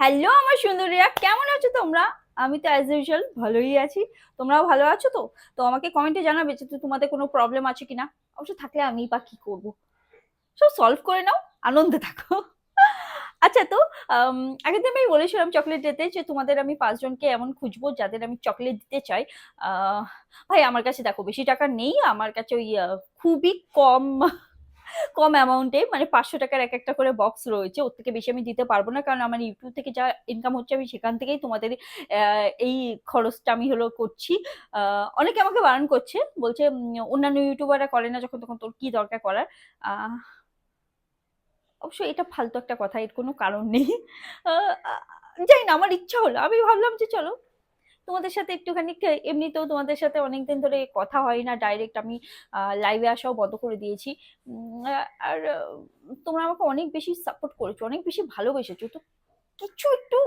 Hello আমার সুন্দরীরা, কেমন আছো তোমরা? আমি তো অ্যাজ ইউজুয়াল ভালোই আছি। তোমরাও ভালো আছো তো? তো আমাকে কমেন্টে জানাবে যে তোমাদের কোনো প্রবলেম আছে কিনা। অবশ্য থাকলে আমি বা কি করব? সব সলভ করে নাও, আনন্দে থাকো। আচ্ছা তো আগের দিন আমি বলেছিলাম চকলেট দিতে যে তোমাদের আমি পাঁচজনকে এমন খুঁজবো যাদের আমি চকলেট দিতে চাই। ভাই, আমার কাছে দেখো, বেশি টাকা নেই, আমার কাছে ওই খুবই কম কম অ্যামাউন্টে মানে পাঁচশো টাকার এক একটা করে বক্স রয়েছে, ওর থেকে বেশি আমি দিতে পারব না, কারণ আমার ইউটিউব থেকে যা ইনকাম হচ্ছে আমি সেখান থেকেই তোমাদের এই খরচটা আমি হলো করছি। অনেকে আমাকে বারণ করছে, বলছে অন্যান্য ইউটিউবাররা করে না যখন তখন তোর কি দরকার করার? অবশ্য এটা ফালতু একটা কথা, এর কোনো কারণ নেই। যাই না, আমার ইচ্ছা হলো, আমি ভাবলাম যে চলো তোমাদের সাথে একটুখানি এমনিতেও তোমাদের সাথে অনেকদিন ধরে কথা হয় না ডাইরেক্ট আমি লাইভে আসাও বন্ধ করে দিয়েছি। আর তোমরা আমাকে অনেক বেশি সাপোর্ট করেছ অনেক বেশি ভালোবেসেছো। তো কিছু একটু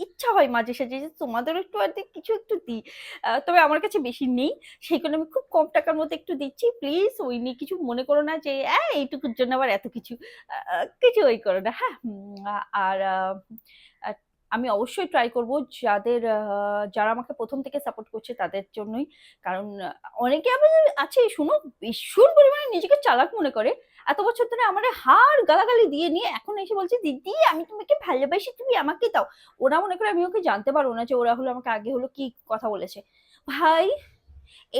ইচ্ছা হয় মাঝে সাঝে যে তোমাদেরও একটু আর কিছু একটু দিই। তবে আমার কাছে বেশি নেই। সেই কারণে আমি খুব কম টাকার মধ্যে একটু দিচ্ছি। প্লিজ ওই নিয়ে কিছু মনে করো না যে "আহ, এইটুকুর জন্য আবার এত কিছু। কিছু ওই করো না। হ্যাঁ আর আমি অবশ্যই ট্রাই করব যাদের যারা আমাকে প্রথম থেকে সাপোর্ট করছে তাদের জন্যই। কারণ অনেকে আমি আছে, শুনো, ভীষণ পরিমাণে নিজেকে চালাক মনে করে। এত বছর ধরে আমার হার গালাগালি দিয়ে নিয়ে এখন এসে বলছে, দিদি, আমি তোমাকে ভালোবাসি, তুমি আমাকে দাও। ওরা মনে করে আমি ওকে জানতে পারব না যে ওরা হলো আমাকে আগে হলো কি কথা বলেছে। ভাই,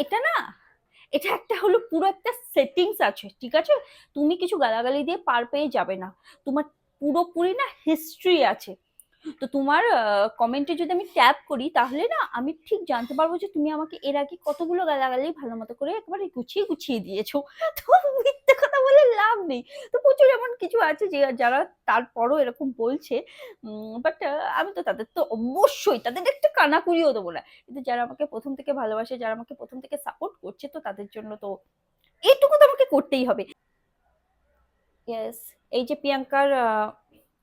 এটা না, এটা একটা হলো পুরো একটা সেটিংস আছে, ঠিক আছে? তুমি কিছু গালাগালি দিয়ে পার পেয়ে যাবে না। তোমার পুরোপুরি না হিস্ট্রি আছে। তো তোমার কমেন্টে যদি আমি ট্যাপ করি, তাহলে না আমি ঠিক জানতে পারব যে তুমি আমাকে এর আগে কতগুলো গালাগালি ভালো মতো করে একেবারে গুছিয়ে গুছিয়ে দিয়েছ। তো মিথ্যে কথা বলে লাভ নেই। তো প্রচুর এমন কিছু আছে যে, যারা তারপরও এরকম বলছে। বাট আমি তো তাদের তো অবশ্যই, তাদের একটু কানাকুড়িও দেবো না। কিন্তু যারা আমাকে প্রথম থেকে ভালোবাসে, যারা আমাকে প্রথম থেকে সাপোর্ট করছে, তো তাদের জন্য তো এইটুকু তো আমাকে করতেই হবে। ইয়েস এই যে প্রিয়াঙ্কার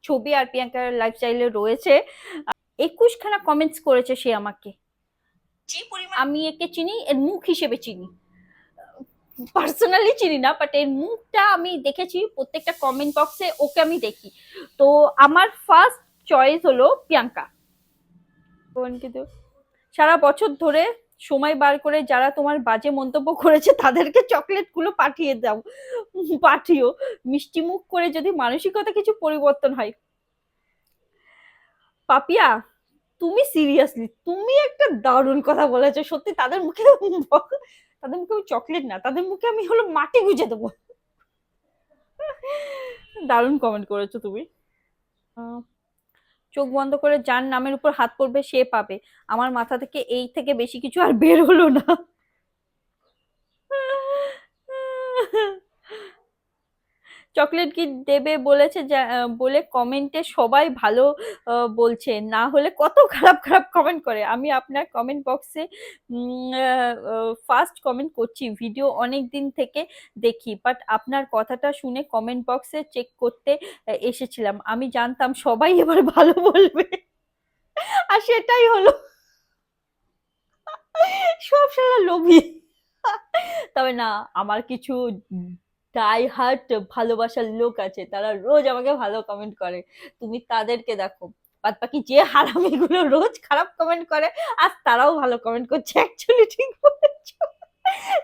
ছবি আর প্রিয়াঙ্কার লাইফস্টাইলে রয়েছে। একুশখানা কমেন্টস করেছে সে আমাকে। যে পরিমাণ আমি একে চিনি এর মুখ হিসেবে চিনি। পার্সোনালি চিনি না বাট এর মুখটা আমি দেখেছি প্রত্যেকটা কমেন্ট বক্সে ওকে আমি দেখি। তো আমার ফার্স্ট চয়েস হলো প্রিয়াঙ্কা। কিন্তু সারা বছর ধরে সময় বার করে যারা তোমার বাজে মন্তব্য করেছে, তাদেরকে চকলেটগুলো পাঠিয়ে দাও। পাঠিও। মিষ্টি মুখ করে যদি মানসিকতা কিছু পরিবর্তন হয়। পাপিয়া, তুমি সিরিয়াসলি তুমি একটা দারুণ কথা বলেছ। সত্যি তাদের মুখে তাদের মুখে চকলেট না, তাদের মুখে আমি হলো মাটি গুজে দেবো। দারুণ কমেন্ট করেছ তুমি। চোখ বন্ধ করে যার নামের উপর হাত পড়বে সে পাবে। আমার মাথা থেকে এই থেকে বেশি কিছু আর বের হলো না। চকলেট কি দেবে বলেছে বলে কমেন্টে সবাই ভালো বলছে। না হলে কত খারাপ খারাপ কমেন্ট করে। আমি আপনার কমেন্ট বক্সে ফার্স্ট কমেন্ট করছি ভিডিও অনেক দিন থেকে দেখি। বাট আপনার কথাটা শুনে কমেন্ট বক্সে চেক করতে এসেছিলাম। আমি জানতাম সবাই এবার ভালো বলবে। আর সেটাই হলো। সব সারা লোভী। তবে না, আমার কিছু ডাই হার্ট ভালোবাসার লোক আছে, তারা রোজ আমাকে ভালো কমেন্ট করে। তুমি তাদেরকে দেখো বাদ বাকি যে হারামিগুলো রোজ খারাপ কমেন্ট করে, আর তারাও ভালো কমেন্ট করছে অ্যাকচুয়ালি ঠিক বলেছ।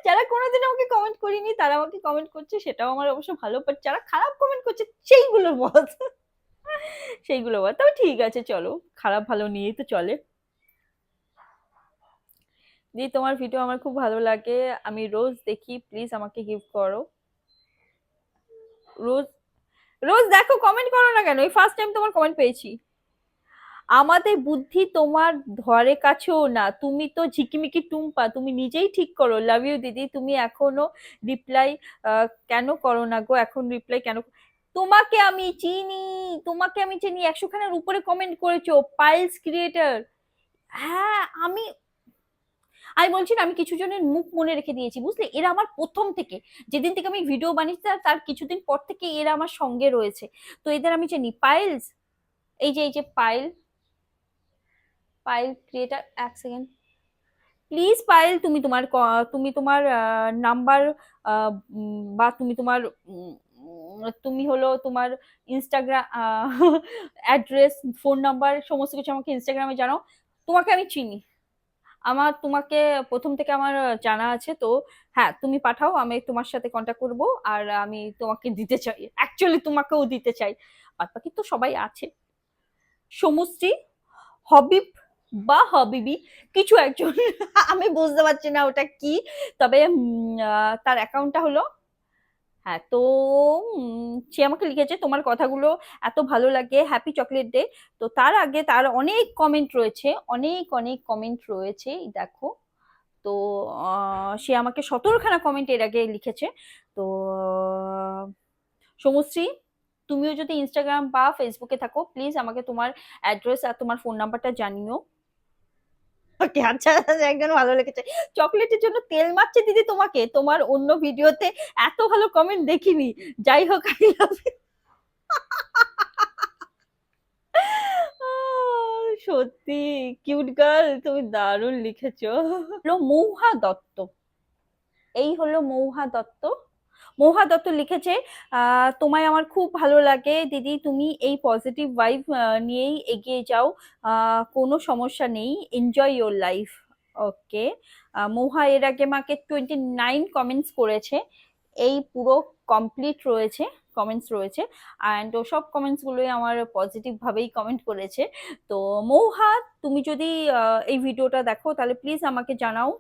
যারা কোনোদিন আমাকে কমেন্ট করিনি, তারা আমাকে কমেন্ট করছে, সেটাও আমার অবশ্য ভালো বাট যারা খারাপ কমেন্ট করছে, সেইগুলোর মত। সেইগুলো বল তবে ঠিক আছে, চলো, খারাপ ভালো নিয়েই তো চলে। দি, তোমার ভিডিও আমার খুব ভালো লাগে, আমি রোজ দেখি প্লিজ আমাকে গিফট করো। রোজ রোজ দেখো কমেন্ট করো না কেন? এই ফার্স্ট টাইম তোমার কমেন্ট পেয়েছি। আমাদের বুদ্ধি তোমার ধরে কাছেও না। তুমি তো ঝিকিমিকি টুম্পা, তুমি নিজেই ঠিক করো। লাভ ইউ দিদি, তুমি এখনও রিপ্লাই কেন করো না গো? এখন রিপ্লাই কেন তোমাকে আমি চিনি, তোমাকে আমি চিনি। একশো খানের উপরে কমেন্ট করেছ পাইলস ক্রিয়েটার হ্যাঁ আমি আমি বলছি না, আমি কিছু জনের মুখ মনে রেখে দিয়েছি, বুঝলে? এরা আমার প্রথম থেকে। যেদিন থেকে আমি ভিডিও বানিয়েছি, তার- কিছুদিন পর থেকে এরা আমার সঙ্গে রয়েছে। তো এদের আমি চিনি পাইলস এই যে এই যে পাইল পাইল ক্রিয়েটার এক সেকেন্ড প্লিজ পাইল তুমি তোমার তুমি তোমার নাম্বার বা তুমি তোমার তুমি হলো তোমার ইনস্টাগ্রাম অ্যাড্রেস ফোন নাম্বার সমস্ত কিছু আমাকে ইনস্টাগ্রামে জানাও। তোমাকে আমি চিনি। আমার তোমাকে প্রথম থেকে আমার জানা আছে তো। হ্যাঁ তুমি পাঠাও, আমি তোমার সাথে কন্ট্যাক্ট করব আর আমি তোমাকে দিতে চাই। অ্যাকচুয়ালি তোমাকেও দিতে চাই। আর বাকি তো সবাই আছে। সমুশ্রী হবিব বা হবিবি, কিছু একজন। আমি বুঝতে পারছি না ওটা কি। তবে তার অ্যাকাউন্টটা হলো হ্যাঁ তো সে আমাকে লিখেছে, তোমার কথাগুলো এত ভালো লাগে হ্যাপি চকলেট ডে তো তার আগে তার অনেক কমেন্ট রয়েছে, অনেক অনেক কমেন্ট রয়েছে দেখো। তো সে আমাকে সতেরোখানা কমেন্ট এর আগে লিখেছে। তো, সমশ্রী, তুমিও যদি ইনস্টাগ্রাম বা ফেসবুকে থাকো প্লিজ আমাকে তোমার অ্যাড্রেস আর তোমার ফোন নাম্বারটা জানিও। ওকে আচ্ছা আচ্ছা, একজন ভালো লেগেছে। চকলেটের জন্য তেল মারছে দিদি তোমাকে? তোমার অন্য ভিডিওতে এত ভালো কমেন্ট দেখিনি। যাই হোক আই লাভ সত্যি কিউট গার্ল তুমি দারুণ লিখেছো। মৌহা দত্ত। এই হলো মৌহা দত্ত। মৌহা দত্ত লিখেছে তোমায় আমার খুব ভালো লাগে। দিদি, তুমি এই পজিটিভ ভাইব নিয়েই এগিয়ে যাও। কোনো সমস্যা নেই। Enjoy your life okay Mouha এর আগে মাকে টোয়েন্টি নাইন কমেন্টস করেছে। এই পুরো কমপ্লিট রয়েছে কমেন্টস রয়েছে। অ্যান্ড ও সব কমেন্টসগুলোই আমার পজিটিভভাবেই কমেন্ট করেছে। তো মৌহা, তুমি যদি এই ভিডিওটা দেখো, তাহলে প্লিজ আমাকে জানাও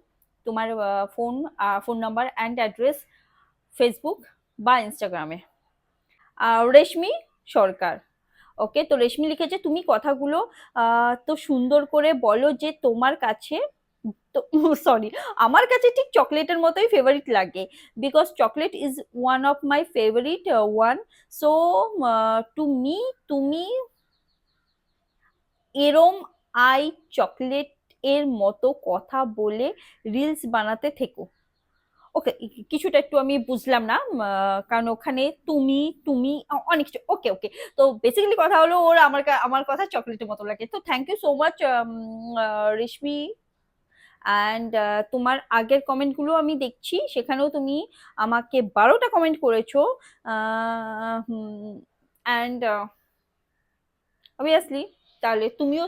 তোমার phone phone number and address Facebook বা ইনস্টাগ্রামে রেশমি সরকার। ওকে তো রেশমি লিখেছে, তুমি কথাগুলো তো সুন্দর করে বলো যে তোমার কাছে, তো সরি আমার কাছে ঠিক চকলেটের মতোই ফেভারিট লাগে। Because chocolate is one of my favourite one so to me তুমি এরম আই চকলেট এর মতো কথা বলে রিলস বানাতে থেকো। ওকে কিছুটা একটু আমি বুঝলাম না কারণ ওখানে তুমি তুমি অনেক কিছু ওকে ওকে তো বেসিক্যালি কথা হলো ওর আমার আমার কথা চকলেটের মতো লাগে। তো thank you so much Reshmi. And তোমার আগের কমেন্টগুলো আমি দেখছি, সেখানেও তুমি আমাকে বারোটা কমেন্ট করেছ। অ্যান্ড অবভিয়াসলি তাহলে তুমিও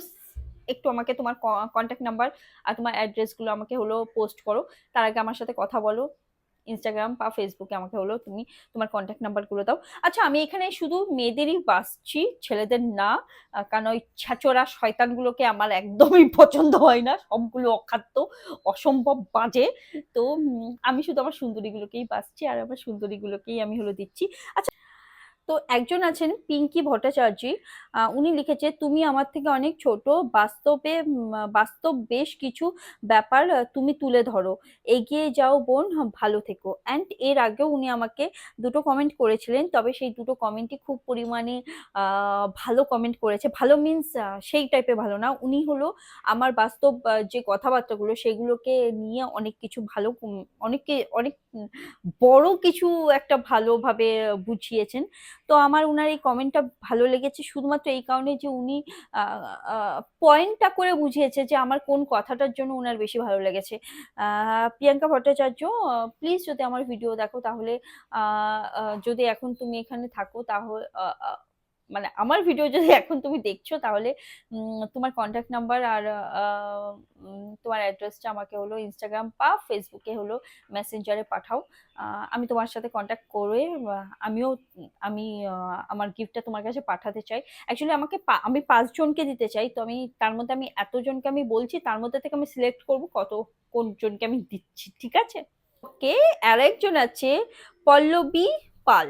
একটু আমাকে তোমার কন্ট্যাক্ট নাম্বার আর তোমার অ্যাড্রেসগুলো আমাকে হলো পোস্ট করো। তার আগে আমার সাথে কথা বলো। ইনস্টাগ্রাম বা ফেসবুকে আমাকে হলো তুমি তোমার কন্ট্যাক্ট নাম্বারগুলো দাও। আচ্ছা আমি এখানে শুধু মেয়েদেরই বাসছি, ছেলেদের না। কারণ ওই ছ্যাচোরা শয়তানগুলোকে আমার একদমই পছন্দ হয় না। সবগুলো অখাদ্য, অসম্ভব বাজে। তো আমি শুধু আমার সুন্দরীগুলোকেই বাসছি আর আমার সুন্দরীগুলোকেই আমি হলো দিচ্ছি। আচ্ছা তো একজন আছেন পিঙ্কি ভট্টাচার্য। উনি লিখেছে তুমি আমার থেকে অনেক ছোট বাস্তবে বাস্তব বেশ কিছু ব্যাপার তুমি তুলে ধরো। এগিয়ে যাও বোন ভালো থেকো। অ্যান্ড এর আগেও উনি আমাকে দুটো কমেন্ট করেছিলেন তবে সেই দুটো কমেন্টই খুব পরিমাণে ভালো কমেন্ট করেছে। ভালো মিন্স সেই টাইপের ভালো না। উনি হলো আমার বাস্তব যে কথাবার্তাগুলো সেগুলোকে নিয়ে অনেক কিছু ভালো উম, অনেকে অনেক বড় কিছু একটা ভালোভাবে বুঝিয়েছেন। তো আমার উনার এই কমেন্টটা ভালো লেগেছে। শুধুমাত্র এই কারণে যে উনি পয়েন্টটা করে বুঝিয়েছে যে আমার কোন কথাটার জন্য উনার বেশি ভালো লেগেছে। প্রিয়াঙ্কা ভট্টাচার্য প্লিজ যদি আমার ভিডিও দেখো তাহলে যদি এখন তুমি এখানে থাকো তাহলে মানে আমার ভিডিও যদি এখন তুমি দেখছ, তাহলে তোমার কন্ট্যাক্ট নাম্বার আর তোমার অ্যাড্রেসটা আমাকে হলো ইনস্টাগ্রাম বা ফেসবুকে হলো মেসেঞ্জারে পাঠাও। আমি তোমার সাথে কন্ট্যাক্ট করে আমিও, আমি আমার গিফটটা তোমার কাছে পাঠাতে চাই। অ্যাকচুয়ালি আমাকে আমি পাঁচজনকে দিতে চাই, তো আমি, তার মধ্যে আমি এতজনকে আমি বলছি, তার মধ্যে থেকে আমি সিলেক্ট করব কত, কোন জনকে আমি দিচ্ছি, ঠিক আছে? ওকে আর একজন আছে পল্লবী পাল।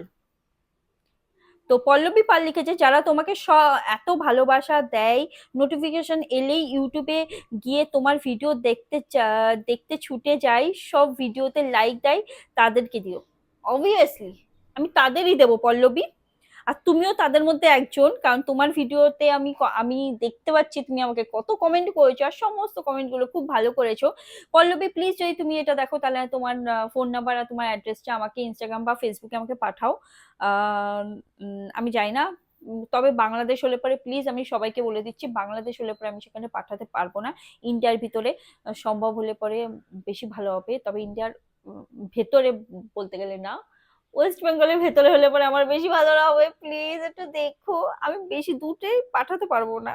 তো পল্লবী পাল লিখেছে, যারা তোমাকে স- এত ভালোবাসা দেয় নোটিফিকেশন এলেই ইউটিউবে গিয়ে তোমার ভিডিও দেখতে দেখতে ছুটে যায়, সব ভিডিওতে লাইক দেয়, তাদেরকে দিও। অবভিয়াসলি আমি তাদেরই দেবো, পল্লবী। আর তুমিও তাদের মধ্যে একজন, কারণ তোমার ভিডিওতে আমি আমি দেখতে পাচ্ছি তুমি আমাকে কত কমেন্ট করেছ আর সমস্ত কমেন্টগুলো খুব ভালো করেছ। পল্লবী প্লিজ যদি তুমি এটা দেখো, তাহলে তোমার ফোন নাম্বার আর তোমার অ্যাড্রেসটা আমাকে ইনস্টাগ্রাম বা ফেসবুকে আমাকে পাঠাও। আমি জানি না তবে বাংলাদেশ হলে পরে প্লিজ আমি সবাইকে বলে দিচ্ছি, বাংলাদেশ হলে পরে আমি সেখানে পাঠাতে পারব না। ইন্ডিয়ার ভিতরে সম্ভব হলে পরে বেশি ভালো হবে, তবে ইন্ডিয়ার ভেতরে বলতে গেলে না। ওয়েস্ট বেঙ্গলের ভেতরে হলে পরে আমার বেশি ভালো হবে। প্লিজ একটু দেখো। আমি বেশি দূরে পাঠাতে পারব না।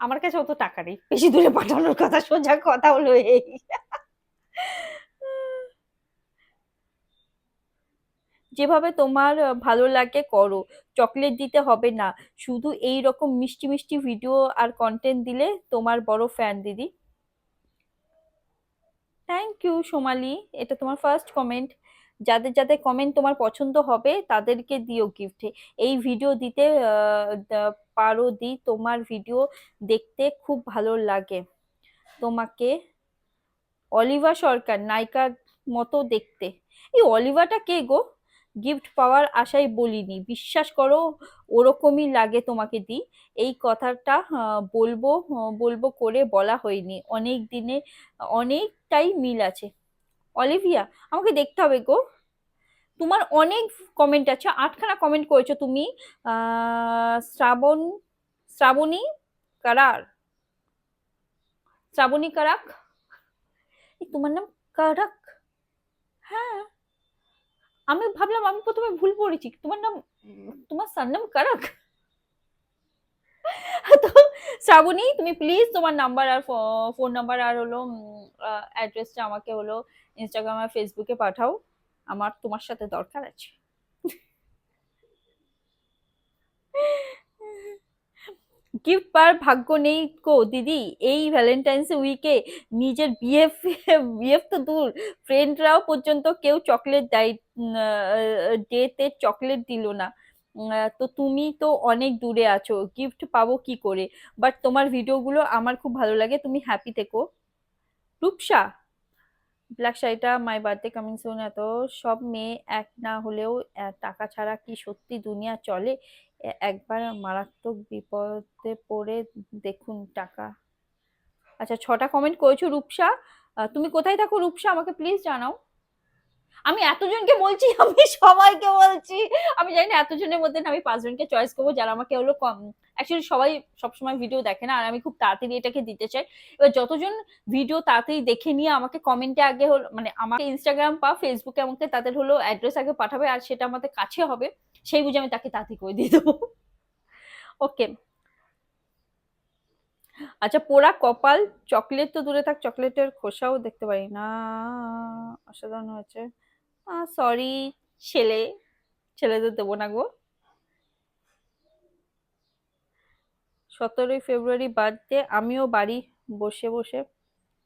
আমার কাছে অত টাকা নেই। বেশি দূরে পাঠানোর কথা, সোজা কথা হলো এই। যেভাবে তোমার ভালো লাগে করো। চকলেট দিতে হবে না। শুধু এই রকম মিষ্টি মিষ্টি ভিডিও আর কন্টেন্ট দিলে তোমার বড় ফ্যান দিদি। Thank you Somali. এটা তোমার ফার্স্ট কমেন্ট যাদের যাদের কমেন্ট তোমার পছন্দ হবে, তাদেরকে দিও গিফটে এই ভিডিও দিতে পারো দি, তোমার ভিডিও দেখতে খুব ভালো লাগে। তোমাকে অলিভা সরকার, নায়িকার মতো দেখতে। এই অলিভাটা কে গো? গিফট পাওয়ার আশায় বলিনি। বিশ্বাস করো, ওরকমই লাগে তোমাকে দি। এই কথাটা বলব বলব করে বলা হয়নি। অনেক দিনে, অনেকটাই মিল আছে। অলিভিয়া, আমাকে দেখতে হবে গো। তোমার অনেক কমেন্ট আছে, আটখানা কমেন্ট করেছ তুমি। শ্রাবণ, শ্রাবণী কারার। শ্রাবণী কারাক? তোমার নাম কারাক? হ্যাঁ। আমি ভাবলাম আমি প্রথমে ভুল পড়েছি। তোমার নাম তোমার তোমার সারনাম কারাক? তো শ্রাবণী, তুমি প্লিজ তোমার নাম্বার আর ফোন নাম্বার আর হলো অ্যাড্রেসটা আমাকে হলো ইনস্টাগ্রাম আর ফেসবুকে পাঠাও। আমার তোমার সাথে দরকার আছে। গিফট পাওয়ার ভাগ্য নেই কো, দিদি। এই ভ্যালেন্টাইন্স উইকে নিজের বিএফ বিএফ তো দূর। ফ্রেন্ডরাও পর্যন্ত কেউ চকলেট দেয় ডেতে চকলেট দিল না। তো তুমি তো অনেক দূরে আছো গিফট পাবো কি করে? বাট তোমার ভিডিওগুলো আমার খুব ভালো লাগে, তুমি হ্যাপি থেকো। রূপসা ব্ল্যাক শাড়িটা মাই বার্থডে কামিং সুন এত সব মেয়ে এক না হলেও টাকা ছাড়া কি সত্যি দুনিয়া চলে? একবার মারাত্মক বিপদে পড়ে দেখুন টাকা। আচ্ছা ছটা কমেন্ট করেছ রূপসা। তুমি কোথায় থাকো রূপসা? আমাকে প্লিজ জানাও। আমি এতজনকে বলছি, আমি সবাইকে বলছি। আমি জানি না এতজনের মধ্যে আমি পাঁচজনকে চয়েস করব যারা আমাকে হলো কম। অ্যাকচুয়ালি সবাই সবসময় ভিডিও দেখে না, আর আমি খুব তাড়াতাড়ি এটাকে দিতে চাই। এবার যতজন ভিডিও তাড়াতাড়ি দেখে নিয়ে আমাকে কমেন্টে আগে হলো মানে আমাকে ইনস্টাগ্রাম বা ফেসবুকে আমাকে তাদের হলো অ্যাড্রেস আগে পাঠাবে, আর সেটা আমাদের কাছে হবে, সেই বুঝে আমি তাকে তাড়াতাড়ি করে দিয়ে দেবো। ওকে আচ্ছা পোড়া কপাল, চকলেট তো দূরে থাক, চকলেটের খোসাও দেখতে পারি না। অসাধারণ হয়েছে। সরি ছেলে, ছেলেদের দেবো না গো। সতেরোই ফেব্রুয়ারি বাদ বার্থডে, আমিও বাড়ি বসে বসে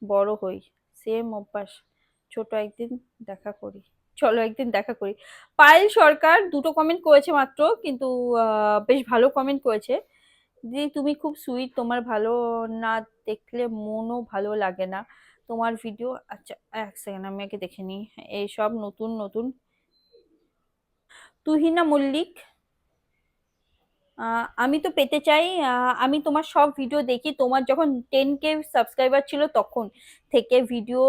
বড় হই। সেম অভ্যাস, ছোট একদিন দেখা করি। চলো একদিন দেখা করি। পায়েল সরকার দুটো কমেন্ট করেছে মাত্র, কিন্তু বেশ ভালো কমেন্ট করেছে। দিদি তুমি খুব সুইট তোমার ভালো না দেখলে মনও ভালো লাগে না। তোমার ভিডিও আচ্ছা এক সেকেন্ড আমি আগে দেখে নিই। এইসব নতুন নতুন। তুহিনা মল্লিক আমি তো পেতে চাই আমি তোমার সব ভিডিও দেখি। তোমার যখন টেন কে সাবস্ক্রাইবার ছিল তখন থেকে ভিডিও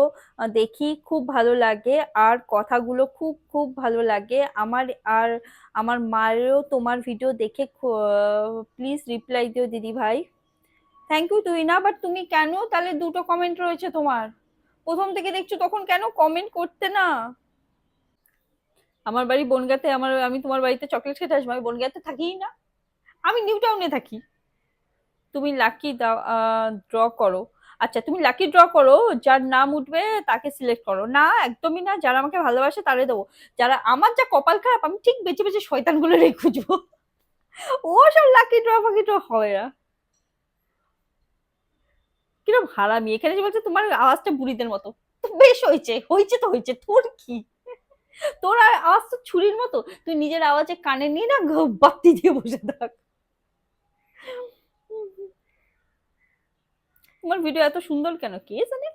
দেখি, খুব ভালো লাগে। আর কথাগুলো খুব খুব ভালো লাগে। আমার, আর আমার মায়েরও তোমার ভিডিও দেখে প্লিজ রিপ্লাই দিও দিদি ভাই থ্যাংক ইউ তুই না বাট তুমি কেন? তাহলে দুটো কমেন্ট রয়েছে তোমার। প্রথম থেকে দেখছ তখন কেন কমেন্ট করতে না? আমার বাড়ি বনগাঁতে, আমার, আমি তোমার বাড়িতে চকলেট খেতে আসব, আমি বনগাঁতে থাকিই না। আমি নিউ টাউনে থাকি। তুমি লাকি ড্র করো। আচ্ছা তুমি লাকি ড্র করো, যার নাম উঠবে তাকে সিলেক্ট করো। না, একদমই না, যারা আমাকে ভালোবাসে তারে দেবো। যারা আমার যা কপাল খারাপ, আমি ঠিক বেঁচে বেঁচে শয়তানগুলো রেখে খুঁজবো। ও সব লাকি ড্র ফাকি ড্র হবে না। কিরম হারামি? এখানে যে বলছে, তোমার আওয়াজটা বুড়িদের মতো। তো বেশ হয়েছে হয়েছে তো হয়েছে। তোর কি? তোর আওয়াজ তো ছুরির মতো। তুই নিজের আওয়াজে কানে নিয়ে না বাতি দিয়ে বসে থাক। তোমার ভিডিও এত সুন্দর কেন? কে জানে?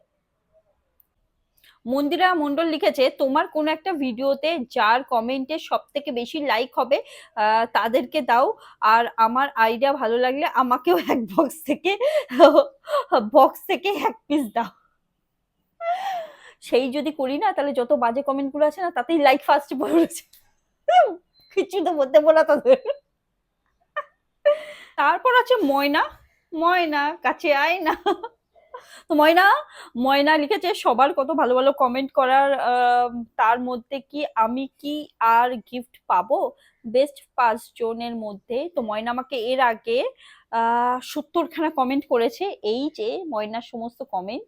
মন্দিরা মন্ডল লিখেছে, তোমার কোনো একটা ভিডিওতে যার কমেন্টে সব থেকে বেশি লাইক হবে তাদেরকে দাও। আর আমার আইডিয়া ভালো লাগলে আমাকেও এক বক্স থেকে বক্স থেকে এক পিস দাও। সেই যদি করি না, তাহলে যত বাজে কমেন্টগুলো আছে না, তাতেই লাইক ফার্স্ট পড়েছে। কিছু তো বলতে বলা তাদের তারপর আছে ময়না। ময়না, কাছে আয় না। তো ময়না ময়না লিখেছে, সবার কত ভালো ভালো কমেন্ট করার তার মধ্যে কি আমি কি আর গিফট পাবো? বেস্ট পাঁচ জনের মধ্যে। তো ময়না আমাকে এর আগে সত্তরখানা কমেন্ট করেছে। এই যে ময়নার সমস্ত কমেন্ট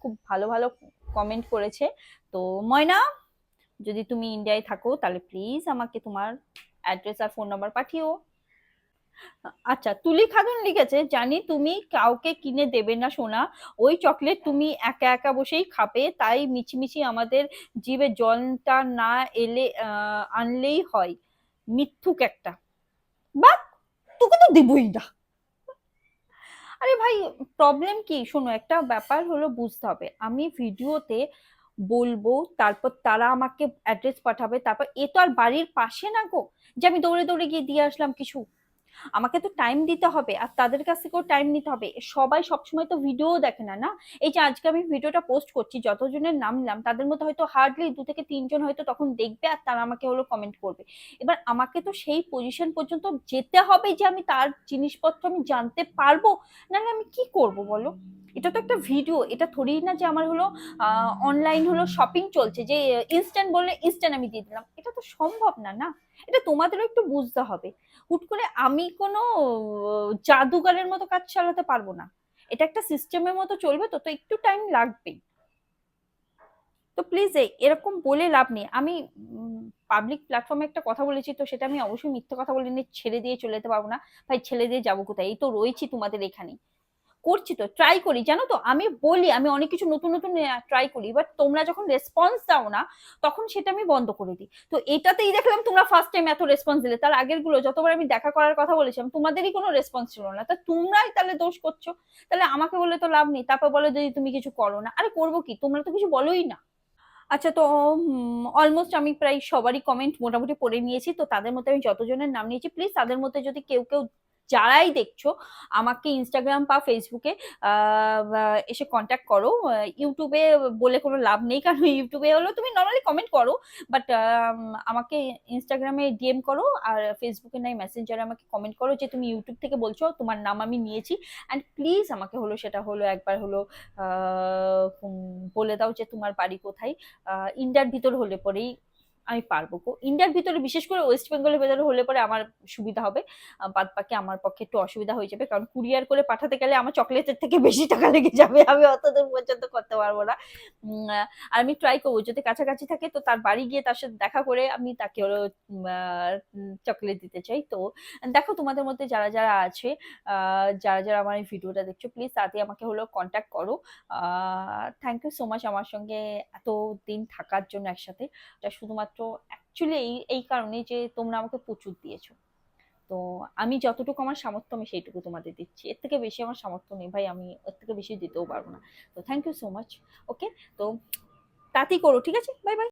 খুব ভালো ভালো কমেন্ট করেছে। তো ময়না, যদি তুমি ইন্ডিয়ায় থাকো তাহলে প্লিজ আমাকে তোমার অ্যাড্রেস আর ফোন নাম্বার পাঠিও। আচ্ছা তুলি খাদুন লিখেছে, জানি তুমি কাউকে কিনে দেবে না সোনা। ওই চকলেট তুমি একা একা বসেই খাবে। তাই মিছিমিছি আমাদের জীবে জলটা না এলে আনলেই হয়। মিথ্যুক একটা। বা তোকে তো দিবই না। আরে ভাই প্রবলেম কি? শোনো, একটা ব্যাপার হলো বুঝতে হবে। আমি ভিডিওতে বলব, তারপর তারা আমাকে অ্যাড্রেস পাঠাবে, তারপর এ তো আর বাড়ির পাশে না গো? যে আমি দৌড়ে দৌড়ে গিয়ে দিয়ে আসলাম কিছু। আমাকে তো টাইম দিতে হবে আর তাদের কাছ থেকেও টাইম নিতে হবে। সবাই সবসময় তো ভিডিও দেখে না না? এই যে আজকে আমি ভিডিওটা পোস্ট করছি, যতজনের নাম নিলাম, তাদের মধ্যে হয়তো হার্ডলি দু থেকে তিনজন হয়তো তখন দেখবে আর তারা আমাকে হলো কমেন্ট করবে। এবার আমাকে তো সেই পজিশন পর্যন্ত যেতে হবে যে আমি তার জিনিসপত্র আমি জানতে পারব, নাহলে আমি কি করব বলো? এটা তো একটা ভিডিও এটা থোড়ি না যে আমার হলো অনলাইন হলো শপিং চলছে, যে ইনস্ট্যান্ট বললে ইনস্ট্যান্ট আমি দিয়ে দিলাম। এটা তো সম্ভব না না? এটা তোমাদেরও একটু বুঝতে হবে। হুট করে আমি কোনো, জাদুঘরের মতো কাজ চালাতে পারব না। এটা একটা সিস্টেমের মতো চলবে তো তো একটু টাইম লাগবেই। তো প্লিজ এরকম বলে লাভ নেই। আমি পাবলিক প্ল্যাটফর্মে একটা কথা বলেছি তো, সেটা আমি অবশ্যই মিথ্যে কথা বলিনি ছেড়ে দিয়ে চলে যেতে পারব না। ভাই, ছেড়ে দিয়ে যাব কোথায়? এই তো রয়েছি তোমাদের এখানে করছি তো ট্রাই করি। জানো তো, আমি বলি, আমি অনেক কিছু নতুন নতুন ট্রাই করি বাট তোমরা যখন রেসপন্স দাও না, তখন সেটা আমি বন্ধ করে দিই। তো এটাতেই দেখলাম তোমরা ফার্স্ট টাইম এত রেসপন্স দিলে। তার আগেরগুলো যতবার আমি দেখা করার কথা বলেছিলাম, তোমাদেরই কোনো রেসপন্স ছিল না। তা তোমরাই তাহলে দোষ করছ। তাহলে আমাকে বলে তো লাভ নেই, তারপর বলে যদি তুমি কিছু করো না। আরে করব কি? তোমরা তো কিছু বলোই না। আচ্ছা তো অলমোস্ট আমি প্রায় সবারই কমেন্ট মোটামুটি পড়ে নিয়েছি। তো তাদের মধ্যে আমি যতজনের নাম নিয়েছি প্লিজ তাদের মধ্যে যদি কেউ কেউ যারাই দেখছ, আমাকে ইনস্টাগ্রাম বা ফেসবুকে এসে কন্ট্যাক্ট করো। ইউটিউবে বলে কোনো লাভ নেই, কারণ ইউটিউবে হলো তুমি নর্মালি কমেন্ট করো বাট আমাকে ইনস্টাগ্রামে ডিএম করো আর ফেসবুকে নাই মেসেঞ্জারে আমাকে কমেন্ট করো যে তুমি ইউটিউব থেকে বলছো, তোমার নাম আমি নিয়েছি। অ্যান্ড প্লিজ আমাকে হলো সেটা হলো একবার হলো বলে দাও যে তোমার বাড়ি কোথায়। ইন্ডিয়ার ভিতর হলে পরেই আমি পারব। ইন্ডিয়ার ভিতরে বিশেষ করে ওয়েস্ট বেঙ্গলের ভেতরে হলে পরে আমার সুবিধা হবে। বাদ বাকি আমার পক্ষে একটু অসুবিধা হয়ে যাবে। কারণ কুরিয়ার করে পাঠাতে গেলে আমার চকলেটের থেকে বেশি টাকা লেগে যাবে। আমি অত দূর পর্যন্ত করতে পারব না। আর আমি ট্রাই করব। যদি কাছাকাছি থাকে তো তার বাড়ি গিয়ে তার সাথে দেখা করে আমি তাকে হলো চকলেট দিতে চাই। তো দেখো তোমাদের মধ্যে যারা যারা আছে যারা যারা আমার এই ভিডিওটা দেখছ প্লিজ তাতে আমাকে হলো কন্ট্যাক্ট করো। থ্যাংক ইউ সো মাচ আমার সঙ্গে এত দিন থাকার জন্য একসাথে। এটা শুধুমাত্র অ্যাকচুয়ালি এই এই কারণে যে তোমরা আমাকে প্রচুর দিয়েছ। তো আমি যতটুকু আমার সামর্থ্য, আমি সেইটুকু তোমাদের দিচ্ছি। এর থেকে বেশি আমার সামর্থ্য নেই ভাই, আমি এর থেকে বেশি দিতেও পারব না। তো thank you so much okay তো তাতেই করো, ঠিক আছে? Bye bye